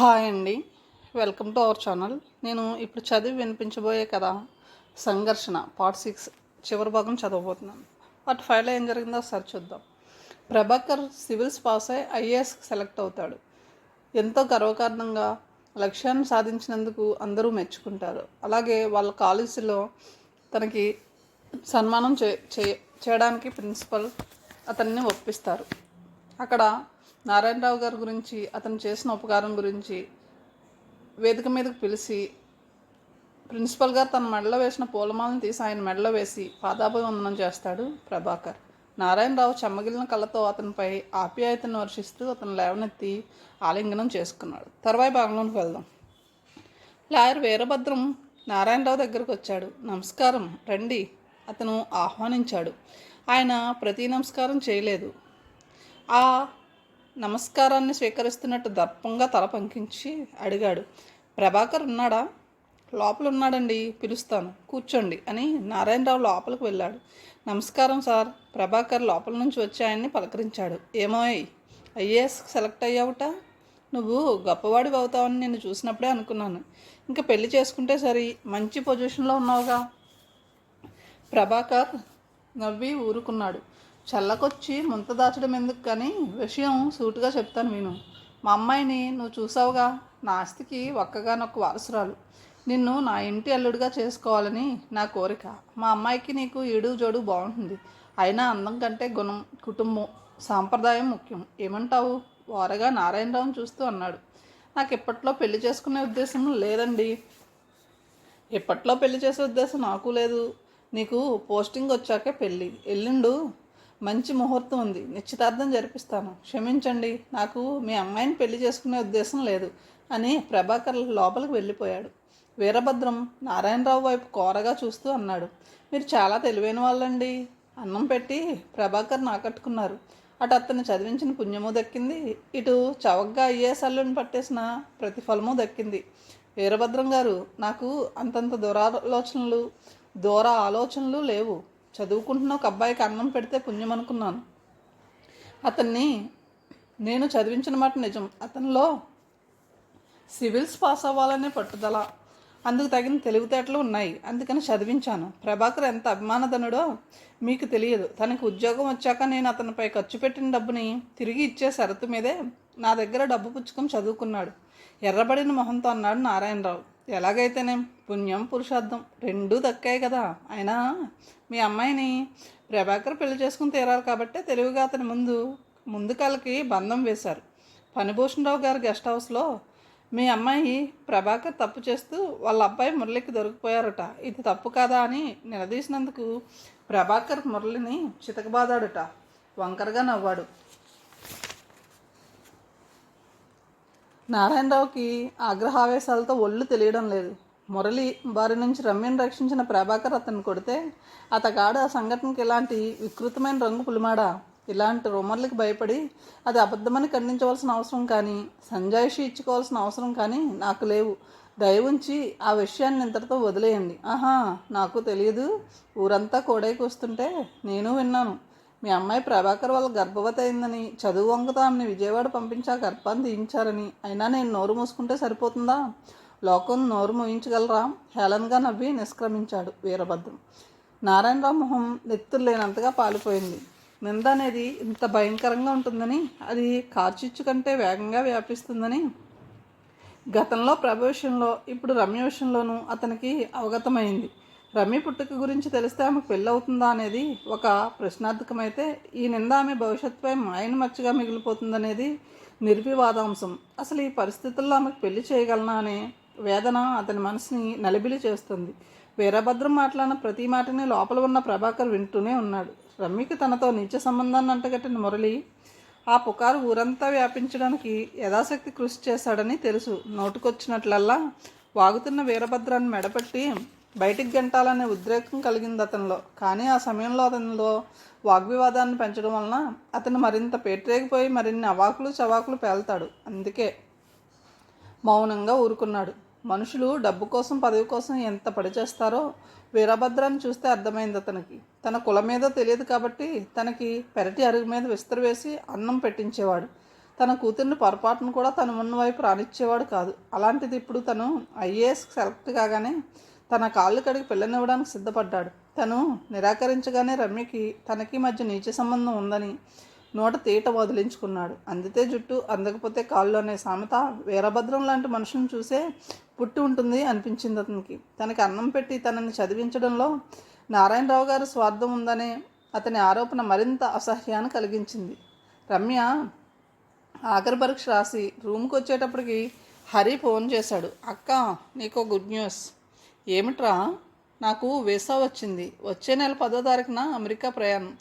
Hi అండి. Welcome to our channel. నేను ఇప్పుడు చదివి వినిపించబోయే కథ సంఘర్షణ పార్ట్ సిక్స్ చివరి భాగం చదవబోతున్నాను. పార్ట్ ఫైవ్లో ఏం జరిగిందో ఒకసారి చూద్దాం. ప్రభాకర్ సివిల్స్ పాస్ అయి ఐఏఎస్ సెలెక్ట్ అవుతాడు. ఎంతో గర్వకారణంగా లక్ష్యాన్ని సాధించినందుకు అందరూ మెచ్చుకుంటారు. అలాగే వాళ్ళ కాలేజీలో తనకి సన్మానం చే చే- చేయడానికి ప్రిన్సిపల్ అతన్ని ఒప్పిస్తారు. అక్కడ నారాయణరావు గారి గురించి అతను చేసిన ఉపకారం గురించి వేదిక మీదకు పిలిచి ప్రిన్సిపల్ గారు తన మెడలో వేసిన పూలమాలను తీసి ఆయన మెడలో వేసి పాదాభివందనం చేస్తాడు ప్రభాకర్. నారాయణరావు చెమ్మగిలిన కళ్ళతో అతనిపై ఆప్యాయతను వర్షిస్తూ అతను లేవనెత్తి ఆలింగనం చేసుకున్నాడు. తర్వాయి భాగంలోకి వెళ్దాం. లాయర్ వీరభద్రం నారాయణరావు దగ్గరకు వచ్చాడు. నమస్కారం రండి. అతను ఆహ్వానించాడు. ఆయన ప్రతి నమస్కారం చేయలేదు. ఆ నమస్కారాన్ని స్వీకరిస్తున్నట్టు దర్పంగా తల పంకించి అడిగాడు. ప్రభాకర్ ఉన్నాడా? లోపల ఉన్నాడండి పిలుస్తాను. కూర్చోండి అని నారాయణరావు లోపలికి వెళ్ళాడు. నమస్కారం సార్. ప్రభాకర్ లోపల నుంచి వచ్చి ఆయన్ని పలకరించాడు. ఏమోయ్ ఐఏఎస్ సెలెక్ట్ అయ్యావుట? నువ్వు గొప్పవాడివి అవుతావని నేను చూసినప్పుడే అనుకున్నాను. ఇంకా పెళ్ళి చేసుకుంటే సరి మంచి పొజిషన్లో ఉన్నావుగా? ప్రభాకర్ నవ్వి ఊరుకున్నాడు. చల్లకొచ్చి ముంత దాచడం ఎందుకు కానీ విషయం సూటుగా చెప్తాను విను. మా అమ్మాయిని నువ్వు చూసావుగా? నా ఆస్తికి ఒక్కగానొక్క వారసురాలు. నిన్ను నా ఇంటి అల్లుడిగా చేసుకోవాలని నా కోరిక. మా అమ్మాయికి నీకు ఏడు జోడు బాగుంటుంది. అయినా అందం కంటే గుణం కుటుంబం సాంప్రదాయం ముఖ్యం. ఏమంటావు? వారగా నారాయణరావుని చూస్తూ అన్నాడు. నాకు ఇప్పట్లో పెళ్ళి చేసుకునే ఉద్దేశం లేదండి. ఇప్పట్లో పెళ్ళి చేసే ఉద్దేశం నాకు లేదు. నీకు పోస్టింగ్ వచ్చాకే పెళ్ళి ఎల్లుండు మంచి ముహూర్తం ఉంది. నిశ్చితార్థం జరిపిస్తాను. క్షమించండి నాకు మీ అమ్మాయిని పెళ్ళి చేసుకునే ఉద్దేశం లేదు అని ప్రభాకర్ లోపలికి వెళ్ళిపోయాడు. వీరభద్రం నారాయణరావు వైపు కోరగా చూస్తూ అన్నాడు. మీరు చాలా తెలివైన వాళ్ళండి. అన్నం పెట్టి ప్రభాకర్ని ఆకట్టుకున్నారు. అటు అతన్ని చదివించిన పుణ్యము దక్కింది. ఇటు చవగ్గా ఐఏఎస్ అల్లుని పట్టేసిన ప్రతిఫలము దక్కింది. వీరభద్రం గారు నాకు అంతంత దురాలోచనలు దూర ఆలోచనలు లేవు. చదువుకుంటున్న ఒక అబ్బాయికి అన్నం పెడితే పుణ్యం అనుకున్నాను. అతన్ని నేను చదివించిన మాట నిజం. అతనిలో సివిల్స్ పాస్ అవ్వాలనే పట్టుదల అందుకు తగిన తెలివితేటలు ఉన్నాయి. అందుకని చదివించాను. ప్రభాకర్ ఎంత అభిమానధనుడో మీకు తెలియదు. తనకు ఉద్యోగం వచ్చాక నేను అతనిపై ఖర్చు పెట్టిన డబ్బుని తిరిగి ఇచ్చే షరతు మీదే నా దగ్గర డబ్బు పుచ్చుకొని చదువుకున్నాడు. ఎర్రబడిన మొహంతో అన్నాడు నారాయణరావు. ఎలాగైతేనేం పుణ్యం పురుషార్థం రెండూ దక్కాయి కదా. అయినా మీ అమ్మాయిని ప్రభాకర్ పెళ్ళి చేసుకుని తీరాలి కాబట్టే తెలివిగా అతని ముందు ముందు కాళ్ళకి బంధం వేశారు. ఫణిభూషణరావు గారి గెస్ట్ హౌస్లో మీ అమ్మాయి ప్రభాకర్ తప్పు చేస్తూ వాళ్ళ అబ్బాయి మురళికి దొరికిపోయారట. ఇది తప్పు కాదా అని నిలదీసినందుకు ప్రభాకర్ మురళిని చితకబాదాడుట. వంకరగా నవ్వాడు. నారాయణరావుకి ఆగ్రహావేశాలతో ఒళ్ళు తెలియడం లేదు. మురళి వారి నుంచి రమ్యను రక్షించిన ప్రభాకర్ అతను కొడితే అతగాడు ఆ సంఘటనకి ఇలాంటి వికృతమైన రంగు పులిమాడా? ఇలాంటి రూమర్లకు భయపడి అది అబద్ధమని ఖండించవలసిన అవసరం కానీ సంజాయిషి ఇచ్చుకోవాల్సిన అవసరం కానీ నాకు లేవు. దయ ఉంచి ఆ విషయాన్ని ఇంతటితో వదిలేయండి. ఆహా నాకు తెలియదు. ఊరంతా కోడైకి వస్తుంటే నేను విన్నాను. మీ అమ్మాయి ప్రభాకర్ వాళ్ళ గర్భవతి అయిందని చదువు వంగతో ఆమెను విజయవాడ పంపించా గర్భాన్ని తీయించారని. అయినా నేను నోరు మూసుకుంటే సరిపోతుందా? లోకం నోరు మూయించగలరా? హేళనగా నవ్వి నిష్క్రమించాడు వీరభద్రం. నారాయణరావు మొహం నెత్తురు లేనంతగా పాలిపోయింది. నింద అనేది ఇంత భయంకరంగా ఉంటుందని అది కార్చిచ్చు కంటే వేగంగా వ్యాపిస్తుందని. గతంలో ప్రభ విషయంలో ఇప్పుడు రమ్య విషయంలోనూ అతనికి అవగతమైంది. రమ్య పుట్టుక గురించి తెలిస్తే ఆమెకు పెళ్ళి అవుతుందా అనేది ఒక ప్రశ్నార్థకమైతే ఈ నింద ఆమె భవిష్యత్తుపై మాయను మచ్చగా మిగిలిపోతుందనేది నిర్వివాదాంశం. అసలు ఈ పరిస్థితుల్లో ఆమెకు పెళ్ళి చేయగలనా అనే వేదన అతని మనసుని నలిబిలి చేస్తుంది. వీరభద్రం మాట్లాడిన ప్రతి మాటని లోపల ఉన్న ప్రభాకర్ వింటూనే ఉన్నాడు. రమ్యకి తనతో నిత్య సంబంధాన్ని అంటగట్టిన మురళి ఆ పుకారు ఊరంతా వ్యాపించడానికి యథాశక్తి కృషి చేశాడని తెలుసు. నోటుకొచ్చినట్లల్లా వాగుతున్న వీరభద్రాన్ని మెడపట్టి బయటికి గంటాలనే ఉద్రేకం కలిగింది అతనిలో. కానీ ఆ సమయంలో అతనిలో వాగ్వివాదాన్ని పెంచడం వలన అతను మరింత పేట్రేగిపోయి మరిన్ని అవాకులు చవాకులు పేల్తాడు. అందుకే మౌనంగా ఊరుకున్నాడు. మనుషులు డబ్బు కోసం పదవి కోసం ఎంత పడిచేస్తారో వీరభద్రాన్ని చూస్తే అర్థమైంది అతనికి. తన కుల మీద తెలియదు కాబట్టి తనకి పెరటి అరుగు మీద విస్తరు వేసి అన్నం పెట్టించేవాడు. తన కూతుర్ని పొరపాటును కూడా తన ఉన్న వైపు రానిచ్చేవాడు కాదు. అలాంటిది ఇప్పుడు తను ఐఏఎస్ సెలెక్ట్ కాగానే తన కాళ్ళు కడిగి పిల్లనివ్వడానికి సిద్ధపడ్డాడు. తను నిరాకరించగానే రమ్యకి తనకి మధ్య నీచ సంబంధం ఉందని నోట తీట వదిలించుకున్నాడు. అందితే జుట్టు అందకపోతే కాళ్ళు అనే సామెత వీరభద్రం లాంటి మనుషుని చూసే పుట్టి ఉంటుంది అనిపించింది అతనికి. తనకి అన్నం పెట్టి తనని చదివించడంలో నారాయణరావు గారు స్వార్థం ఉందనే అతని ఆరోపణ మరింత అసహ్యాన్ని కలిగించింది. రమ్య ఆఖరి పరీక్ష రాసి రూమ్కి వచ్చేటప్పటికి హరి ఫోన్ చేశాడు. అక్క నీకో గుడ్ న్యూస్. ఏమిట్రా? నాకు వీసా వచ్చింది. వచ్చే నెల పదో తారీఖున అమెరికా ప్రయాణం.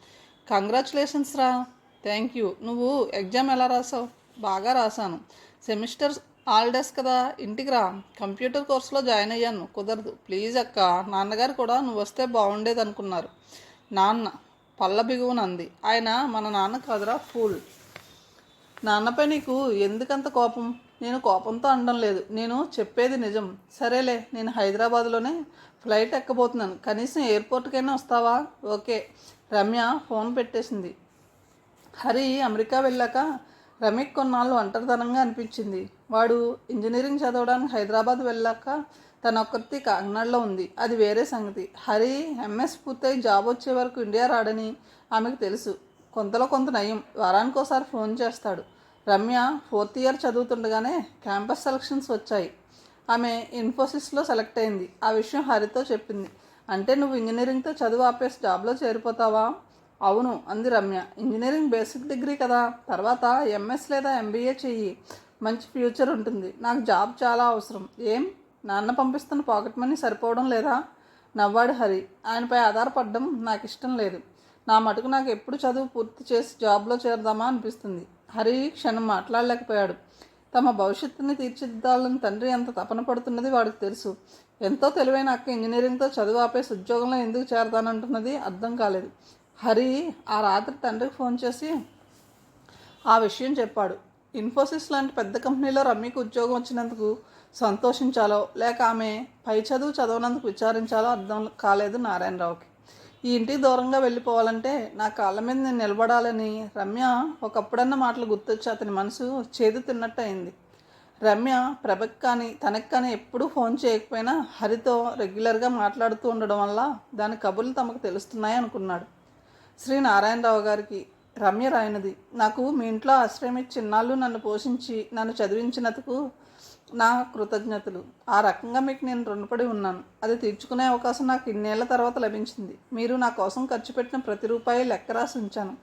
కంగ్రాచులేషన్స్ రా. థ్యాంక్ యూ నువ్వు ఎగ్జామ్ ఎలా రాసావు? బాగా రాశాను. సెమిస్టర్ హాలిడేస్ కదా. ఇంటికి రా. కంప్యూటర్ కోర్సులో జాయిన్ అయ్యాను. కుదరదు. ప్లీజ్ అక్క నాన్నగారు కూడా నువ్వు వస్తే బాగుండేది అనుకున్నారు. నాన్న పళ్ళ బిగువనంది ఆయన మన నాన్న కాదురా ఫూల్ నాన్నపై నీకు ఎందుకంత కోపం? నేను కోపంతో అనడం లేదు. నేను చెప్పేది నిజం. సరేలే నేను హైదరాబాద్లోనే ఫ్లైట్ ఎక్కబోతున్నాను. కనీసం ఎయిర్పోర్ట్కైనా వస్తావా? ఓకే. రమ్య ఫోన్ పెట్టేసింది. హరి అమెరికా వెళ్ళాక రమ్యకి కొన్నాళ్ళు ఒంటరితనంగా అనిపించింది. వాడు ఇంజనీరింగ్ చదవడానికి హైదరాబాద్ వెళ్ళాక తన ఒక్కరితి కాకినాడలో ఉంది. అది వేరే సంగతి. హరి ఎంఎస్ పూర్తయి జాబ్ వచ్చే వరకు ఇండియా రాడని ఆమెకు తెలుసు. కొంతలో కొంత నయం. వారానికి ఒకసారి ఫోన్ చేస్తాడు. రమ్య ఫోర్త్ ఇయర్ చదువుతుండగానే క్యాంపస్ సెలక్షన్స్ వచ్చాయి. ఆమె ఇన్ఫోసిస్లో సెలెక్ట్ అయింది. ఆ విషయం హరితో చెప్పింది. అంటే నువ్వు ఇంజనీరింగ్తో చదువు ఆపేసి జాబ్లో చేరిపోతావా? అవును అంది రమ్య. ఇంజనీరింగ్ బేసిక్ డిగ్రీ కదా. తర్వాత ఎంఎస్ లేదా ఎంబీఏ చెయ్యి. మంచి ఫ్యూచర్ ఉంటుంది. నాకు జాబ్ చాలా అవసరం. ఏం? నాన్న పంపిస్తున్న పాకెట్ మనీ సరిపోవడం లేదా? నవ్వాడు హరి. ఆయనపై ఆధారపడడం నాకు ఇష్టం లేదు. నా మటుకు నాకు ఎప్పుడు చదువు పూర్తి చేసి జాబ్లో చేరదామా అనిపిస్తుంది. హరి క్షణం మాట్లాడలేకపోయాడు. తమ భవిష్యత్తుని తీర్చిదిద్దాలని తండ్రి ఎంత తపన పడుతున్నది వాడికి తెలుసు. ఎంతో తెలివైన అక్క ఇంజనీరింగ్తో చదువు ఆపేసి ఉద్యోగంలో ఎందుకు చేరతానంటున్నది అర్థం కాలేదు. హరి ఆ రాత్రి తండ్రికి ఫోన్ చేసి ఆ విషయం చెప్పాడు. ఇన్ఫోసిస్ లాంటి పెద్ద కంపెనీలో రమ్మికి ఉద్యోగం వచ్చినందుకు సంతోషించాలో లేక ఆమె పై చదువు చదవనందుకు విచారించాలో అర్థం కాలేదు నారాయణరావుకి. ఈ ఇంటికి దూరంగా వెళ్ళిపోవాలంటే నా కాళ్ళ మీద నేను నిలబడాలని రమ్య ఒకప్పుడన్న మాటలు గుర్తొచ్చి అతని మనసు చేదు తిన్నట్టు అయింది రమ్య ప్రభకి కానీ తనకి కానీ ఎప్పుడూ ఫోన్ చేయకపోయినా హరితో రెగ్యులర్గా మాట్లాడుతూ ఉండడం వల్ల దాని కబుర్లు తమకు తెలుస్తున్నాయి అనుకున్నాడు. శ్రీ నారాయణరావు గారికి రమ్య రాయినది నాకు మీ ఇంట్లో ఆశ్రయం ఇచ్చి చిన్నాళ్ళు నన్ను పోషించి నన్ను చదివించినందుకు నా కృతజ్ఞతలు. ఆ రకంగా మీకు నేను రుణపడి ఉన్నాను. అది తీర్చుకునే అవకాశం నాకు ఇన్నేళ్ళ తర్వాత లభించింది. మీరు నా కోసం ఖర్చు పెట్టిన ప్రతి రూపాయి లెక్క రాసి ఉంచాను.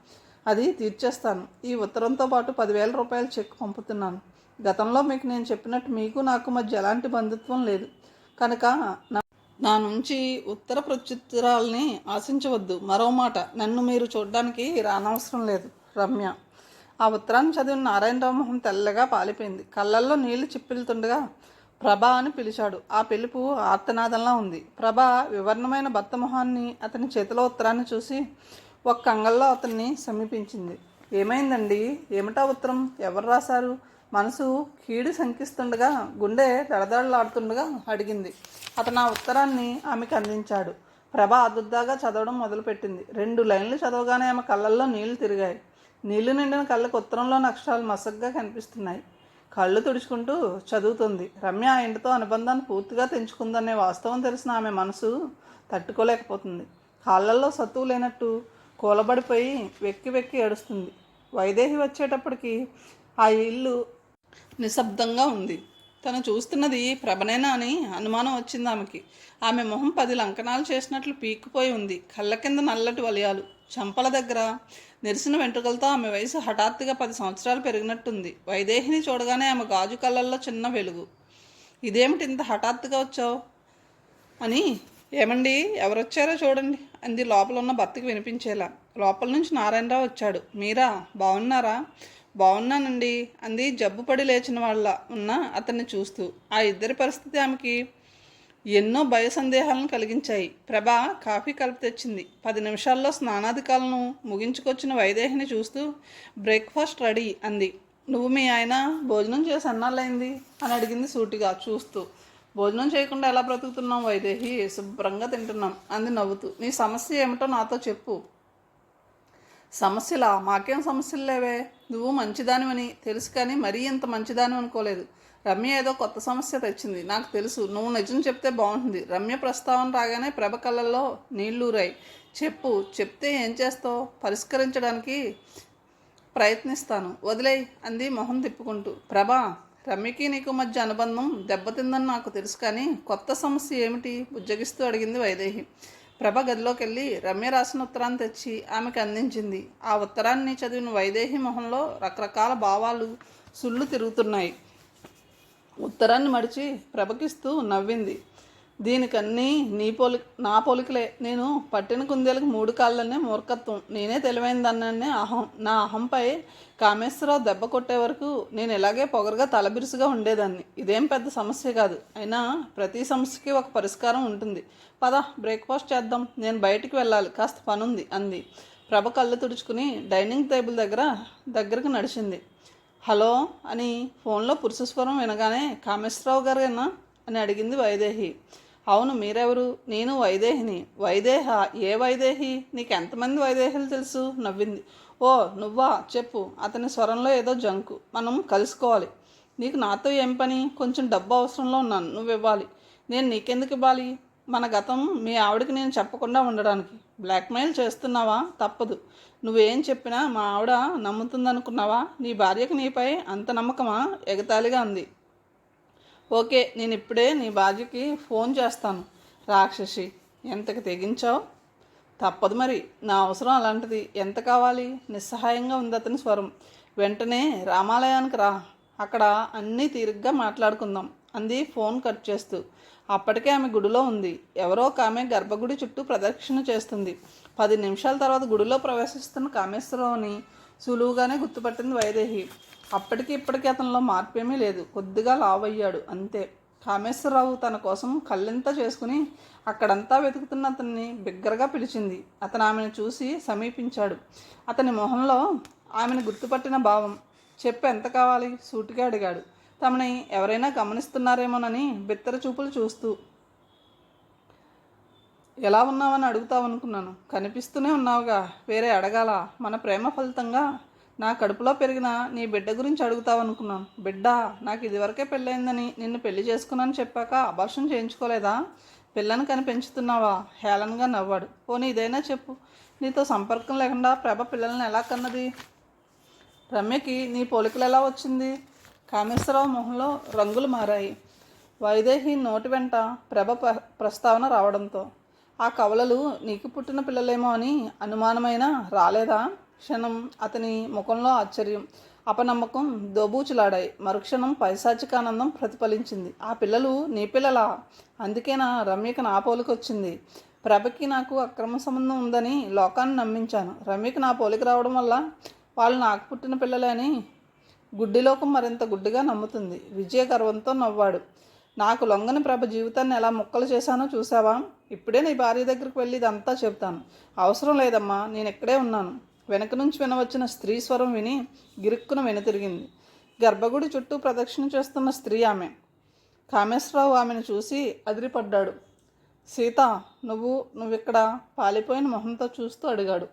అది తీర్చేస్తాను. ఈ ఉత్తరంతో పాటు పదివేల రూపాయలు చెక్ పంపుతున్నాను. గతంలో మీకు నేను చెప్పినట్టు మీకు నాకు మధ్య ఎలాంటి బంధుత్వం లేదు. కనుక నా నా నుంచి ఉత్తర ప్రత్యుత్తరాల్ని ఆశించవద్దు. మరో మాట నన్ను మీరు చూడడానికి రానవసరం లేదు. రమ్య ఆ ఉత్తరాన్ని చదివిన నారాయణరావు మొహం తెల్లగా పాలిపోయింది. కళ్ళల్లో నీళ్ళు చిప్పిలుతుండగా ప్రభా అని పిలిచాడు. ఆ పిలుపు ఆర్తనాదంలా ఉంది. ప్రభ వివరణమైన భర్త మొహాన్ని అతని చేతిలో ఉత్తరాన్ని చూసి ఒక కంగల్లో అతన్ని సమీపించింది. ఏమైందండి? ఏమిటా ఉత్తరం? ఎవరు రాశారు? మనసు కీడు శంకిస్తుండగా గుండె దడదడలాడుతుండగా అడిగింది. అతను ఆ ఉత్తరాన్ని ఆమెకు అందించాడు. ప్రభ అదుద్దాగా చదవడం మొదలుపెట్టింది. రెండు లైన్లు చదవగానే ఆమె కళ్ళల్లో నీళ్ళు తిరిగాయి. నీళ్ళు నిండిన కళ్ళకు ఉత్తరంలోని అక్షరాలు మసగ్గా కనిపిస్తున్నాయి. కళ్ళు తుడుచుకుంటూ చదువుతుంది. రమ్య ఆ ఇంటితో అనుబంధాన్ని పూర్తిగా తెంచుకుందనే వాస్తవం తెలిసిన ఆమె మనసు తట్టుకోలేకపోతుంది. కాళ్ళల్లో సత్తువు లేనట్టు కూలబడిపోయి వెక్కి వెక్కి ఏడుస్తుంది. వైదేహి వచ్చేటప్పటికి ఆ ఇల్లు నిశ్శబ్దంగా ఉంది. తను చూస్తున్నది ప్రభనేనా అని అనుమానం వచ్చింది ఆమెకి. ఆమె మొహం పది లంకనాలు చేసినట్లు పీక్కుపోయి ఉంది. కళ్ళ కింద నల్లటి వలయాలు. చంపల దగ్గర. నెరిసిన వెంట్రుకలతో ఆమె వయసు హఠాత్తుగా పది సంవత్సరాలు పెరిగినట్టుంది. వైదేహిని చూడగానే ఆమె గాజు కళ్ళల్లో చిన్న వెలుగు. ఇదేమిటి ఇంత హఠాత్తుగా వచ్చావు? అని ఏమండి ఎవరొచ్చారో చూడండి అంది లోపల ఉన్న భర్తకి వినిపించేలా. లోపల నుంచి నారాయణరావు వచ్చాడు. మీరా? బాగున్నారా బాగున్నానండి అంది జబ్బు పడి లేచిన వాళ్ళ ఉన్న అతన్ని చూస్తూ. ఆ ఇద్దరి పరిస్థితి ఆమెకి ఎన్నో భయ సందేహాలను కలిగించాయి. ప్రభ కాఫీ కలిపి తెచ్చింది. పది నిమిషాల్లో స్నానాధికాలను ముగించుకొచ్చిన వైదేహిని చూస్తూ బ్రేక్ఫాస్ట్ రెడీ అంది. నువ్వు మీ ఆయన భోజనం చేసి అన్నాళ్ళైంది అని అడిగింది సూటిగా చూస్తూ. భోజనం చేయకుండా ఎలా బ్రతుకుతున్నాం వైదేహి? శుభ్రంగా తింటున్నాం అంది నవ్వుతూ. నీ సమస్య ఏమిటో నాతో చెప్పు. సమస్యలా? మాకేం సమస్యలు లేవే. నువ్వు మంచిదానివని. తెలుసు కానీ మరీ ఇంత మంచిదాని అనుకోలేదు. రమ్య ఏదో కొత్త సమస్య తెచ్చింది. నాకు తెలుసు. నువ్వు నిజం చెప్తే బాగుంటుంది. రమ్య ప్రస్తావన రాగానే ప్రభ కళ్ళల్లో నీళ్ళూరాయి చెప్పు. చెప్తే ఏం చేస్తావు? పరిష్కరించడానికి ప్రయత్నిస్తాను. వదిలేయ్ అంది మొహం తిప్పుకుంటూ. ప్రభా రమ్యకి నీకు మధ్య అనుబంధం దెబ్బతిందని నాకు తెలుసు కానీ కొత్త సమస్య ఏమిటి? బుజ్జగిస్తూ అడిగింది వైదేహి. ప్రభ గదిలోకి వెళ్ళి రమ్య రాసిన ఉత్తరాన్ని తెచ్చి ఆమెకు అందించింది. ఆ ఉత్తరాన్ని చదివిన వైదేహి మొహంలో రకరకాల భావాలు సుళ్ళు తిరుగుతున్నాయి. ఉత్తరాన్ని మడిచి ప్రభకిస్తూ నవ్వింది. దీనికన్నీ నీ పోలి నా పోలికలే. నేను పట్టిన కుందేలకు మూడు కాళ్ళనే మూర్ఖత్వం. నేనే తెలివైందన్నే అహం నా అహంపై కామేశ్వరరావు దెబ్బ కొట్టే వరకు నేను ఇలాగే పొగరుగా తలబిరుసుగా ఉండేదాన్ని. ఇదేం పెద్ద సమస్య కాదు. అయినా ప్రతి సమస్యకి ఒక పరిష్కారం ఉంటుంది. పద బ్రేక్ఫాస్ట్ చేద్దాం. నేను బయటికి వెళ్ళాలి. కాస్త పనుంది అంది. ప్రభ కళ్ళు తుడుచుకుని డైనింగ్ టేబుల్ దగ్గర దగ్గరకు నడిచింది. హలో అని ఫోన్లో పురుషస్వరం వినగానే కామేశ్వరరావు గారేనా అని అడిగింది వైదేహి. అవును మీరెవరు? నేను వైదేహిని. వైదేహ ఏ వైదేహి? నీకు ఎంతమంది వైదేహులు తెలుసు? నవ్వింది. ఓ నువ్వా? చెప్పు. అతని స్వరంలో ఏదో జంకు. మనం కలుసుకోవాలి. నీకు నాతో ఏం పని? కొంచెం డబ్బు అవసరంలో ఉన్నాను. నువ్వు ఇవ్వాలి. నేను నీకెందుకు ఇవ్వాలి? మన గతం మీ ఆవిడకి నేను చెప్పకుండా ఉండడానికి. బ్లాక్మెయిల్ చేస్తున్నావా? తప్పదు. నువ్వేం చెప్పినా మా ఆవిడ నమ్ముతుందనుకున్నావా? నీ భార్యకి నీపై అంత నమ్మకమా? ఎగతాళిగా ఉంది ఓకే నేను ఇప్పుడే నీ భార్యకి ఫోన్ చేస్తాను. రాక్షసి ఎంతకు తెగించావు? తప్పదు మరి. నా అవసరం అలాంటిది. ఎంత కావాలి? నిస్సహాయంగా ఉంది అతని స్వరం. వెంటనే రామాలయానికి రా. అక్కడ అన్నీ తీరిగ్గా మాట్లాడుకుందాం. అంది ఫోన్ కట్ చేస్తూ. అప్పటికే ఆమె గుడిలో ఉంది. ఎవరో ఒక ఆమె గర్భగుడి చుట్టూ ప్రదక్షిణ చేస్తుంది. పది నిమిషాల తర్వాత గుడిలో ప్రవేశిస్తున్న కామేశ్వరరావుని సులువుగానే గుర్తుపట్టింది వైదేహి. అప్పటికి ఇప్పటికీ అతనిలో మార్పేమీ లేదు. కొద్దిగా లావయ్యాడు. అంతే. కామేశ్వరరావు తన కోసం కళ్ళెంత చేసుకుని అక్కడంతా వెతుకుతున్న అతన్ని బిగ్గరగా పిలిచింది. అతను ఆమెను చూసి సమీపించాడు. అతని మొహంలో ఆమెను గుర్తుపట్టిన భావం. చెప్పు ఎంత కావాలి? సూటిగా అడిగాడు. తమని ఎవరైనా గమనిస్తున్నారేమోనని బిత్తర చూపులు చూస్తూ ఎలా ఉన్నావని అడుగుతావనుకున్నాను. కనిపిస్తూనే ఉన్నావుగా. వేరే అడగాల? మన ప్రేమ ఫలితంగా నా కడుపులో పెరిగిన నీ బిడ్డ గురించి అడుగుతావనుకున్నాను. బిడ్డ నాకు ఇదివరకే పెళ్ళైందని నిన్ను పెళ్ళి చేసుకున్నాను చెప్పాక అభర్షం చేయించుకోలేదా? పిల్లని కని పెంచుతున్నావా హేళనగా నవ్వాడు. పోనీ ఇదైనా చెప్పు. నీతో సంపర్కం లేకుండా ప్రభ పిల్లల్ని ఎలా కన్నది? రమ్యకి నీ పోలికలు ఎలా వచ్చింది? కామేశ్వరరావు మొహంలో రంగులు మారాయి. వైదేహి నోటి వెంట ప్రభ ప్రస్తావన రావడంతో ఆ కవలలు నీకు పుట్టిన పిల్లలేమో అని అనుమానమైన రాలేదా క్షణం అతని ముఖంలో ఆశ్చర్యం. అపనమ్మకం దోబూచులాడాయి. మరుక్షణం పైశాచికానందం ప్రతిఫలించింది. ఆ పిల్లలు నీ పిల్లలా? అందుకేనా రమ్యక నా పోలికొచ్చింది ప్రభకి నాకు అక్రమ సంబంధం ఉందని లోకాన్ని నమ్మించాను. రమ్యకి నా పోలిక రావడం వల్ల వాళ్ళు నాకు పుట్టిన పిల్లలే అని గుడ్డిలోకం మరింత గుడ్డిగా నమ్ముతుంది. విజయ గర్వంతో నవ్వాడు. నాకు లొంగని ప్రభ జీవితాన్ని ఎలా ముక్కలు చేశానో చూసావా ఇప్పుడే నీ భార్య దగ్గరికి వెళ్ళి ఇదంతా చెప్తాను అవసరం లేదమ్మా నేను ఇక్కడే ఉన్నాను. వెనక నుంచి వినవచ్చిన స్త్రీ స్వరం విని గిరుక్కున వెనుతిరిగింది గర్భగుడి చుట్టూ ప్రదక్షిణ చేస్తున్న స్త్రీ ఆమె. కామేశ్వరరావు ఆమెను చూసి అదిరిపడ్డాడు. సీత నువ్వు నువ్విక్కడ పాలిపోయిన మొహంతో చూస్తూ అడిగాడు.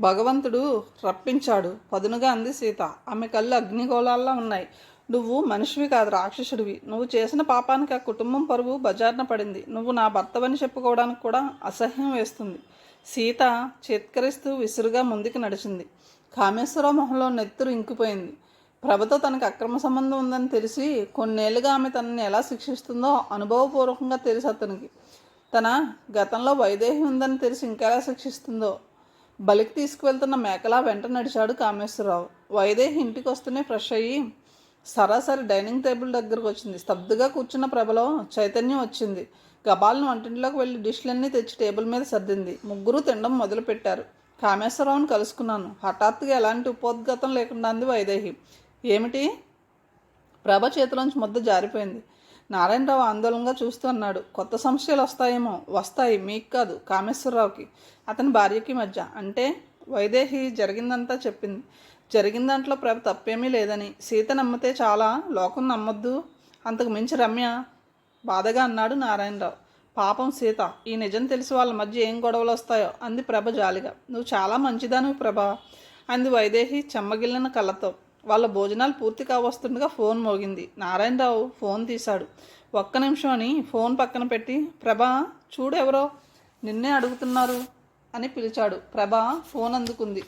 భగవంతుడు రప్పించాడు. పదునుగా అంది సీత. ఆమె కళ్ళు అగ్నిగోళాల్లో ఉన్నాయి. నువ్వు మనిషివి కాదు రాక్షసుడివి. నువ్వు చేసిన పాపానికి ఆ కుటుంబం పరువు బజార్న పడింది. నువ్వు నా భర్తవని చెప్పుకోవడానికి కూడా అసహ్యం వేస్తుంది. సీత చేత్కరిస్తూ విసురుగా ముందుకు నడిచింది. కామేశ్వరరావు మొహంలో నెత్తురు ఇంకిపోయింది. ప్రభతో తనకు అక్రమ సంబంధం ఉందని తెలిసి కొన్నేళ్ళుగా ఆమె తనని ఎలా శిక్షిస్తుందో అనుభవపూర్వకంగా తెలుసు అతనికి. తన గతంలో వైదేహి ఉందని తెలిసి ఇంకెలా శిక్షిస్తుందో బలికి తీసుకువెళ్తున్న మేకలా వెంట నడిచాడు కామేశ్వరరావు. వైదేహి ఇంటికి వస్తూనే ఫ్రెష్ అయ్యి సరాసరి డైనింగ్ టేబుల్ దగ్గరకు వచ్చింది స్తబ్దుగా కూర్చున్న ప్రభలో చైతన్యం వచ్చింది. గబాలను వంటింట్లోకి వెళ్ళి డిష్లన్నీ తెచ్చి టేబుల్ మీద సర్దింది. ముగ్గురు తినడం మొదలుపెట్టారు. కామేశ్వరరావుని కలుసుకున్నాను. హఠాత్తుగా ఎలాంటి ఉపోద్ఘాతం లేకుండా అంది వైదేహి. ఏమిటి? ప్రభ చేతిలోంచి ముద్ద జారిపోయింది. నారాయణరావు ఆందోళనగా చూస్తూ అన్నాడు. కొత్త సమస్యలు వస్తాయేమో? వస్తాయి. మీకు కాదు. కామేశ్వరరావుకి. అతని భార్యకి మధ్య. అంటే వైదేహి జరిగిందంతా చెప్పింది. జరిగిన దాంట్లో ప్రభ తప్పేమీ లేదని. సీత నమ్మితే చాలా. లోకం నమ్మొద్దు. అంతకు మించి రమ్య బాధగా అన్నాడు నారాయణరావు. పాపం సీత. ఈ నిజం తెలిసి వాళ్ళ మధ్య ఏం గొడవలు వస్తాయో అంది ప్రభ జాలిగా. నువ్వు చాలా మంచిదానివి ప్రభ. అంది వైదేహి చెమ్మగిల్లిన కళ్ళతో. వాళ్ళ భోజనాలు పూర్తి కావస్తుండగా ఫోన్ మోగింది. నారాయణరావు ఫోన్ తీశాడు. ఒక్క నిమిషం అని ఫోన్ పక్కన పెట్టి ప్రభా చూడెవరో? నిన్నే అడుగుతున్నారు అని పిలిచాడు. ప్రభా ఫోన్ అందుకుంది.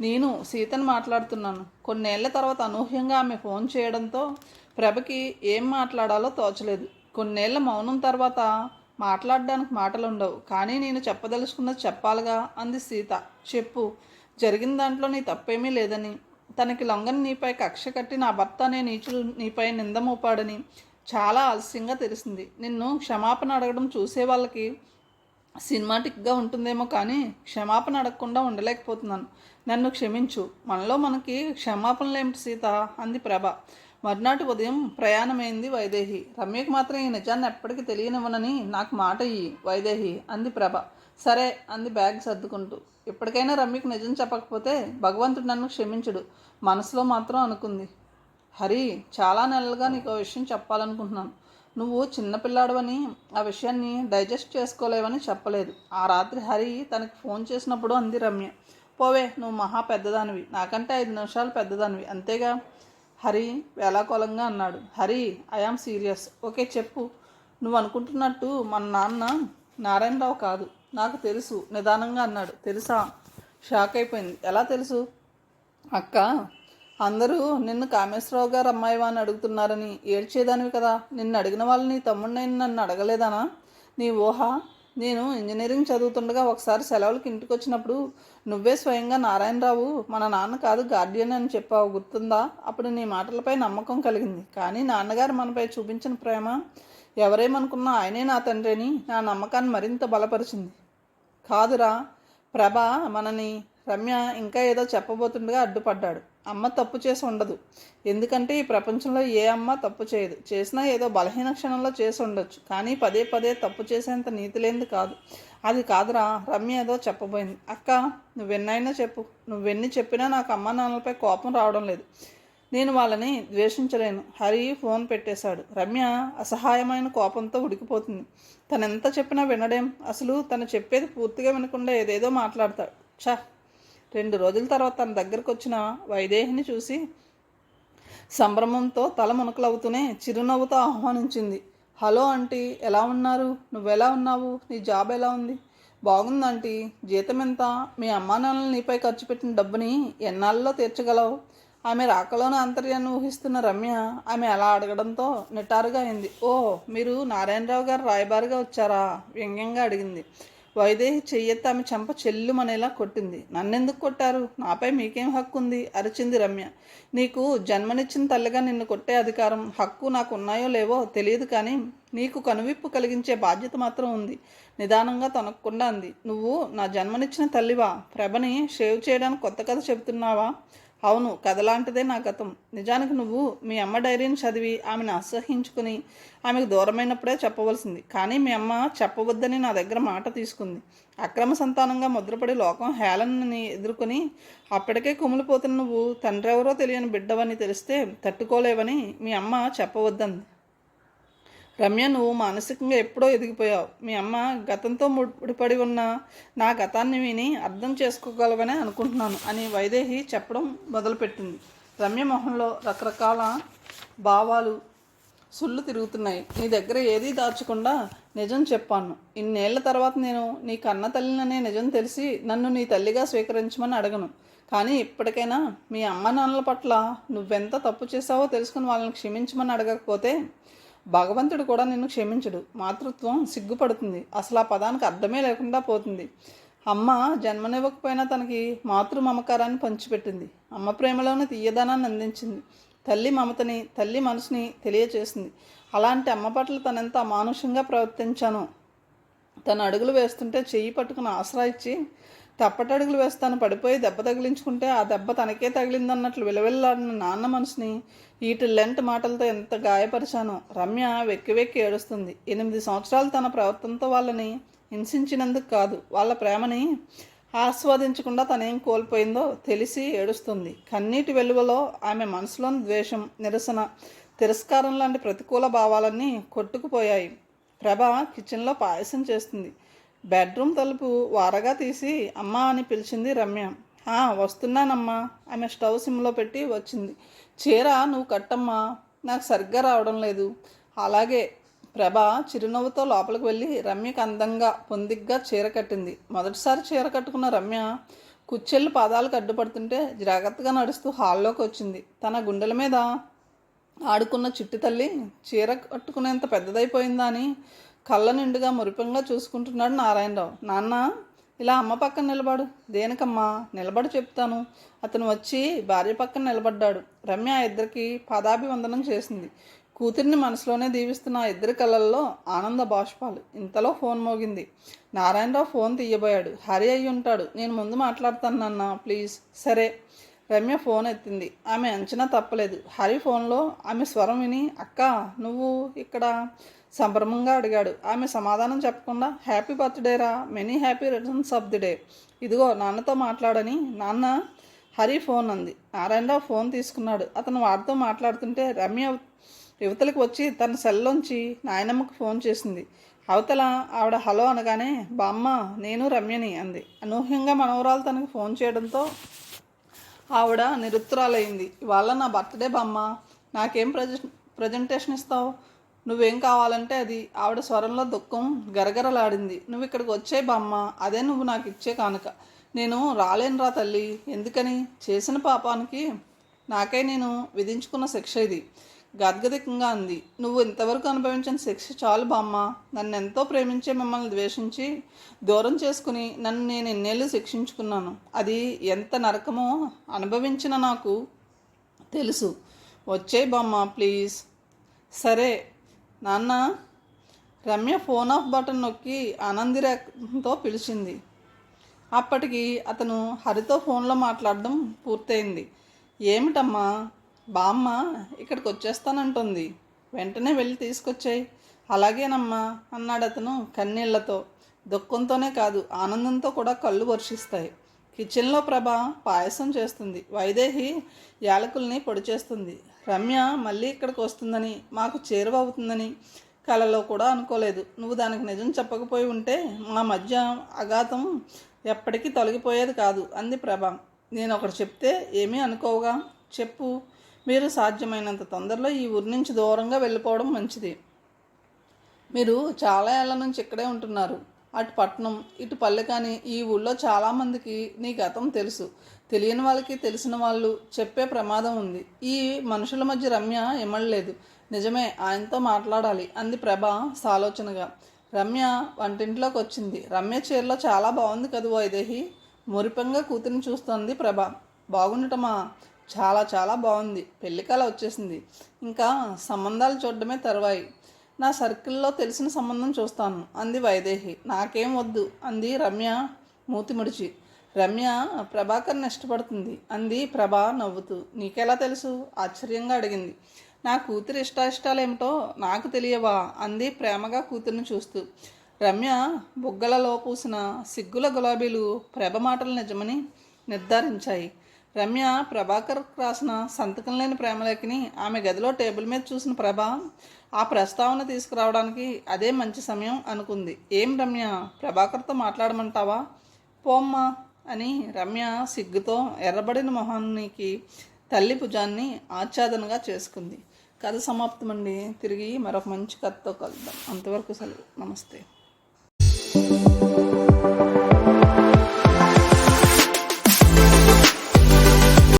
నేను సీతను మాట్లాడుతున్నాను. కొన్నేళ్ళ తర్వాత అనూహ్యంగా ఆమె ఫోన్ చేయడంతో ప్రభకి ఏం మాట్లాడాలో తోచలేదు. కొన్నేళ్ళ మౌనం తర్వాత మాట్లాడడానికి మాటలు ఉండవు కానీ నేను చెప్పదలుచుకున్నది చెప్పాలిగా అంది సీత. చెప్పు. జరిగిన దాంట్లో నీ తప్పేమీ లేదని. తనకి లొంగని నీపై కక్ష కట్టి నా భర్త అనే నీచులు నీపై నిందమోపాడని చాలా ఆలస్యంగా తెలిసింది. నిన్ను క్షమాపణ అడగడం చూసే వాళ్ళకి సినిమాటిక్గా ఉంటుందేమో కానీ క్షమాపణ అడగకుండా ఉండలేకపోతున్నాను. నన్ను క్షమించు. మనలో మనకి క్షమాపణలేమిటి సీత? అంది ప్రభ. మర్నాటి ఉదయం ప్రయాణమైంది వైదేహి. రమ్యకు మాత్రం ఈ నిజాన్ని ఎప్పటికీ తెలియనివ్వనని నాకు మాట ఇయ్యి వైదేహి అంది ప్రభ. సరే అంది బ్యాగ్ సర్దుకుంటూ. ఇప్పటికైనా రమ్యకు నిజం చెప్పకపోతే భగవంతుడు నన్ను క్షమించుడు. మనసులో మాత్రం అనుకుంది. హరి చాలా నెలలుగా నీకు ఆ విషయం చెప్పాలనుకుంటున్నాను. నువ్వు చిన్నపిల్లాడవని ఆ విషయాన్ని డైజెస్ట్ చేసుకోలేవని చెప్పలేదు. ఆ రాత్రి హరి తనకి ఫోన్ చేసినప్పుడు అంది రమ్య. పోవే నువ్వు మహా పెద్దదానివి. నాకంటే ఐదు నిమిషాలు పెద్దదానివి. అంతేగా? హరి వేలాకోలంగా అన్నాడు. హరి ఐఆమ్ సీరియస్ ఓకే చెప్పు. నువ్వు అనుకుంటున్నట్టు మన నాన్న నారాయణరావు కాదు. నాకు తెలుసు. నిదానంగా అన్నాడు. తెలుసా? షాక్ అయిపోయింది. ఎలా తెలుసు? అక్క అందరూ నిన్ను కామేశ్వరరావు గారు అమ్మాయివా అని అడుగుతున్నారని ఏడ్చేదానివి కదా. నిన్ను అడిగిన వాళ్ళు నీ తమ్ముడినైనా నన్ను అడగలేదానా? నీ ఊహ? నేను ఇంజనీరింగ్ చదువుతుండగా ఒకసారి సెలవులకి ఇంటికి వచ్చినప్పుడు నువ్వే స్వయంగా నారాయణరావు మన నాన్న కాదు గార్డియన్ అని చెప్పావు. గుర్తుందా? అప్పుడు నీ మాటలపై నమ్మకం కలిగింది. కానీ నాన్నగారు మనపై చూపించిన ప్రేమ ఎవరేమనుకున్నా ఆయనే నా తండ్రిని నా నమ్మకాన్ని మరింత బలపరిచింది. కాదురా ప్రభ మనని రమ్య ఇంకా ఏదో చెప్పబోతుండగా అడ్డుపడ్డాడు. అమ్మ తప్పు చేసి ఉండదు. ఎందుకంటే ఈ ప్రపంచంలో ఏ అమ్మ తప్పు చేయదు. చేసినా ఏదో బలహీన క్షణంలో చేసి ఉండొచ్చు. కానీ పదే పదే తప్పు చేసేంత నీతి లేనిది కాదు. అది కాదురా రమ్య ఏదో చెప్పబోయింది. అక్క నువ్వెన్నైనా చెప్పు. నువ్వెన్ని చెప్పినా నాకు అమ్మ నాన్నలపై కోపం రావడం లేదు. నేను వాళ్ళని ద్వేషించలేను. హరి ఫోన్ పెట్టేశాడు. రమ్య అసహాయమైన కోపంతో ఉడికిపోతుంది. తను ఎంత చెప్పినా వినడేం? అసలు తను చెప్పేది పూర్తిగా వినకుండా ఏదేదో మాట్లాడతాడు. ఛా! రెండు రోజుల తర్వాత తన దగ్గరకు వచ్చిన వైదేహిని చూసి సంభ్రమంతో తల మునకలవుతూనే చిరునవ్వుతో ఆహ్వానించింది. హలో ఆంటీ ఎలా ఉన్నారు? నువ్వెలా ఉన్నావు? నీ జాబ్ ఎలా ఉంది? బాగుందంటీ జీతం ఎంత? మీ అమ్మా నాన్నలు నీపై ఖర్చు పెట్టిన డబ్బుని ఎన్నాళ్ళలో తీర్చగలవు? ఆమె రాకలోని ఆంతర్యాన్ని ఊహిస్తున్న రమ్య ఆమె అలా అడగడంతో నిటారుగా అయింది. ఓ మీరు నారాయణరావు గారు రాయబారిగా వచ్చారా? వ్యంగ్యంగా అడిగింది. వైదేహి చెయ్యెత్తి ఆమె చెంప చెల్లుమనేలా కొట్టింది. నన్నెందుకు కొట్టారు? నాపై మీకేం హక్కు ఉంది అరిచింది రమ్య. నీకు జన్మనిచ్చిన తల్లిగా నిన్ను కొట్టే అధికారం హక్కు నాకు ఉన్నాయో లేవో తెలియదు కానీ నీకు కనువిప్పు కలిగించే బాధ్యత మాత్రం ఉంది. నిదానంగా తొనక్కుండా అంది. నువ్వు నా జన్మనిచ్చిన తల్లివా? ప్రభని షేవ్ చేయడానికి కొత్త కథ చెబుతున్నావా? అవును కథలాంటిదే నా గతం. నిజానికి నువ్వు మీ అమ్మ డైరీని చదివి ఆమెను అసహించుకుని ఆమెకు దూరమైనప్పుడే చెప్పవలసింది. కానీ మీ అమ్మ చెప్పవద్దని నా దగ్గర మాట తీసుకుంది. అక్రమ సంతానంగా ముద్రపడి లోకం హేళనని ఎదుర్కొని అప్పటికే కుమిలిపోతున్న నువ్వు తండ్రి ఎవరో తెలియని బిడ్డవని తెలిస్తే తట్టుకోలేవని మీ అమ్మ చెప్పవద్దంది. రమ్య నువ్వు మానసికంగా ఎప్పుడో ఎదిగిపోయావు. మీ అమ్మ గతంతో ముడిపడి ఉన్న నా గతాన్ని విని అర్థం చేసుకోగలవని అనుకుంటున్నాను అని వైదేహి చెప్పడం మొదలుపెట్టింది. రమ్య మొహంలో రకరకాల భావాలు సుళ్ళు తిరుగుతున్నాయి. నీ దగ్గర ఏదీ దాచకుండా నిజం చెప్పాను. ఇన్నేళ్ళ తర్వాత నేను నీ కన్న తల్లిననే నిజం తెలిసి నన్ను నీ తల్లిగా స్వీకరించమని అడగను. కానీ ఇప్పటికైనా మీ అమ్మ నాన్నల పట్ల నువ్వెంత తప్పు చేసావో తెలుసుకుని వాళ్ళని క్షమించమని అడగకపోతే భగవంతుడు కూడా నిన్ను క్షమించడు. మాతృత్వం సిగ్గుపడుతుంది. అసలు ఆ పదానికి అర్థమే లేకుండా పోతుంది. అమ్మ జన్మనివ్వకపోయినా తనకి మాతృ మమకారాన్ని పంచిపెట్టింది. అమ్మ ప్రేమలోనే తీయదనాన్ని అందించింది. తల్లి మమతని తల్లి మనసుని తెలియచేసింది. అలాంటి అమ్మ పట్ల తనెంత అమానుషంగా ప్రవర్తించానో? తన అడుగులు వేస్తుంటే చెయ్యి పట్టుకుని ఆసరా ఇచ్చి తప్పటడుగులు వేస్తాను పడిపోయి దెబ్బ తగిలించుకుంటే ఆ దెబ్బ తనకే తగిలిందన్నట్లు విలవిల్లాడిన నాన్న మనసుని ఈటి లెంట్ మాటలతో ఎంత గాయపరిచానో రమ్య వెక్కి వెక్కి ఏడుస్తుంది. ఎనిమిది సంవత్సరాలు తన ప్రవర్తనతో వాళ్ళని హింసించినందుకు కాదు వాళ్ళ ప్రేమని ఆస్వాదించకుండా తనేం కోల్పోయిందో తెలిసి ఏడుస్తుంది. కన్నీటి వెలువలో ఆమె మనసులోని ద్వేషం నిరసన తిరస్కారం లాంటి ప్రతికూల భావాలన్నీ కొట్టుకుపోయాయి. ప్రభ కిచెన్లో పాయసం చేస్తుంది. బెడ్రూమ్ తలుపు వారగా తీసి అమ్మా అని పిలిచింది రమ్య. "ఆ, వస్తున్నానమ్మా. ఆమె స్టవ్ సిమ్లో పెట్టి వచ్చింది. చీర నువ్వు కట్టమ్మా. నాకు సరిగ్గా రావడం లేదు. అలాగే ప్రభ చిరునవ్వుతో లోపలికి వెళ్ళి రమ్యకు అందంగా పొందిగ్గా చీర కట్టింది. మొదటిసారి చీర కట్టుకున్న రమ్య కుచ్చెళ్ళు పాదాలకు అడ్డుపడుతుంటే జాగ్రత్తగా నడుస్తూ హాల్లోకి వచ్చింది. తన గుండెల మీద ఆడుకున్న చిట్టి తల్లి చీర కట్టుకునేంత పెద్దదైపోయిందా అని కళ్ళ నిండుగా మురిపంగా చూసుకుంటున్నాడు నారాయణరావు. నాన్న ఇలా అమ్మ పక్కన నిలబడు. దేనికమ్మా? నిలబడి చెప్తాను. అతను వచ్చి భార్య పక్కన నిలబడ్డాడు. రమ్య ఆ ఇద్దరికి పాదాభివందనం చేసింది. కూతుర్ని మనసులోనే దీవిస్తున్న ఆ ఇద్దరి కళ్ళల్లో ఆనంద బాష్పాలు. ఇంతలో ఫోన్ మోగింది. నారాయణరావు ఫోన్ తీయబోయాడు. హరి అయి ఉంటాడు. నేను ముందు మాట్లాడతాను నాన్న. ప్లీజ్. సరే. రమ్య ఫోన్ ఎత్తింది. ఆమె అంచనా తప్పలేదు. హరి ఫోన్లో ఆమె స్వరం విని అక్క నువ్వు ఇక్కడ సంభ్రమంగా అడిగాడు. ఆమె సమాధానం చెప్పకుండా హ్యాపీ బర్త్డే రా many happy returns of the day. ఇదిగో నాన్నతో మాట్లాడని నాన్న హరి ఫోన్ అంది. నారాయణరావు ఫోన్ తీసుకున్నాడు. అతను వాడితో మాట్లాడుతుంటే రమ్య యువతలకు వచ్చి తన సెల్లోంచి నాయనమ్మకు ఫోన్ చేసింది. అవతల ఆవిడ హలో అనగానే బామ్మ నేను రమ్యని అంది. అనూహ్యంగా మనవరాలు తనకు ఫోన్ చేయడంతో ఆవిడ నిరుత్తరాలైంది. ఇవాళ నా బర్త్డే బామ్మ. నాకేం ప్రజ ప్రజెంటేషన్ ఇస్తావు? నువ్వేం కావాలంటే అది. ఆవిడ స్వరంలో దుఃఖం గరగరలాడింది. నువ్వు ఇక్కడికి వచ్చే బామ్మ అదే నువ్వు నాకు ఇచ్చే కానుక. నేను రాలేనురా తల్లి. ఎందుకని? చేసిన పాపానికి నాకై నేను విధించుకున్న శిక్ష ఇది. గద్గదికంగా అంది. నువ్వు ఇంతవరకు అనుభవించిన శిక్ష చాలు బామ్మ. నన్ను ఎంతో ప్రేమించే మిమ్మల్ని ద్వేషించి దూరం చేసుకుని నన్ను నేను ఎన్నేళ్ళు శిక్షించుకున్నాను. అది ఎంత నరకమో అనుభవించిన నాకు తెలుసు. వచ్చే బామ్మ ప్లీజ్. సరే నాన్న రమ్య ఫోన్ ఆఫ్ బటన్ నొక్కి ఆనందిరేఖతో పిలిచింది. అప్పటికి అతను హరితో ఫోన్లో మాట్లాడడం పూర్తయింది. ఏమిటమ్మా? బామ్మ ఇక్కడికి వచ్చేస్తానంటుంది వెంటనే వెళ్ళి తీసుకొచ్చాయి. అలాగేనమ్మా అన్నాడు అతను కన్నీళ్ళతో. దుఃఖంతోనే కాదు ఆనందంతో కూడా కళ్ళు వర్షిస్తాయి. కిచెన్లో ప్రభ పాయసం చేస్తుంది. వైదేహి యాలకుల్ని పొడి చేస్తుంది. రమ్య మళ్ళీ ఇక్కడికి వస్తుందని మాకు చేరువ అవుతుందని కలలో కూడా అనుకోలేదు. నువ్వు దానికి నిజం చెప్పకపోయి ఉంటే మా మధ్య అఘాతం ఎప్పటికీ తొలగిపోయేది కాదు అంది ప్రభ. నేను ఒకటి చెప్తే ఏమీ అనుకోవుగా? చెప్పు. మీరు సాధ్యమైనంత తొందరలో ఈ ఊరి నుంచి దూరంగా వెళ్ళిపోవడం మంచిది. మీరు చాలా ఏళ్ళ నుంచి ఇక్కడే ఉంటున్నారు. అటు పట్నం ఇటు పల్లె కానీ ఈ ఊళ్ళో చాలామందికి నీ గతం తెలుసు. తెలియని వాళ్ళకి తెలిసిన వాళ్ళు చెప్పే ప్రమాదం ఉంది. ఈ మనుషుల మధ్య రమ్య ఇమ్మడలేదు నిజమే ఆయనతో మాట్లాడాలి అంది ప్రభ సాలోచనగా. రమ్య వంటింట్లోకి వచ్చింది. రమ్య చీరలో చాలా బాగుంది కదూ వైదేహి? మురిపంగా కూతురిని చూస్తోంది ప్రభ. బాగుండటమా? చాలా చాలా బాగుంది. పెళ్ళికాల వచ్చేసింది. ఇంకా సంబంధాలు చూడడమే తర్వాయి. నా సర్కిల్లో తెలిసిన సంబంధం చూస్తాను. అంది వైదేహి. నాకేం వద్దు. అంది రమ్య మూతిముడిచి. రమ్య ప్రభాకర్ని ఇష్టపడుతుంది. అంది ప్రభా నవ్వుతూ. నీకెలా తెలుసు? ఆశ్చర్యంగా అడిగింది. నా కూతురి ఇష్టాయిష్టాలేమిటో నాకు తెలియవా? అంది ప్రేమగా కూతుర్ని చూస్తూ. రమ్య బుగ్గలలో పూసిన సిగ్గుల గులాబీలు ప్రభ మాటలు నిజమని నిర్ధారించాయి. రమ్య ప్రభాకర్ రాసిన సంతకం లేని ప్రేమలేఖని ఆమె గదిలో టేబుల్ మీద చూసిన ప్రభ ఆ ప్రస్తావన తీసుకురావడానికి అదే మంచి సమయం అనుకుంది. ఏం రమ్య? ప్రభాకర్తో మాట్లాడమంటావా? పోమ్మా అని రమ్య సిగ్గుతో ఎర్రబడిన మొహానికి తల్లి భుజాన్ని ఆచ్ఛాదనగా చేసుకుంది. కథ సమాప్తమండి. తిరిగి మరొక మంచి కథతో కలుద్దాం. అంతవరకు సెలవు. నమస్తే.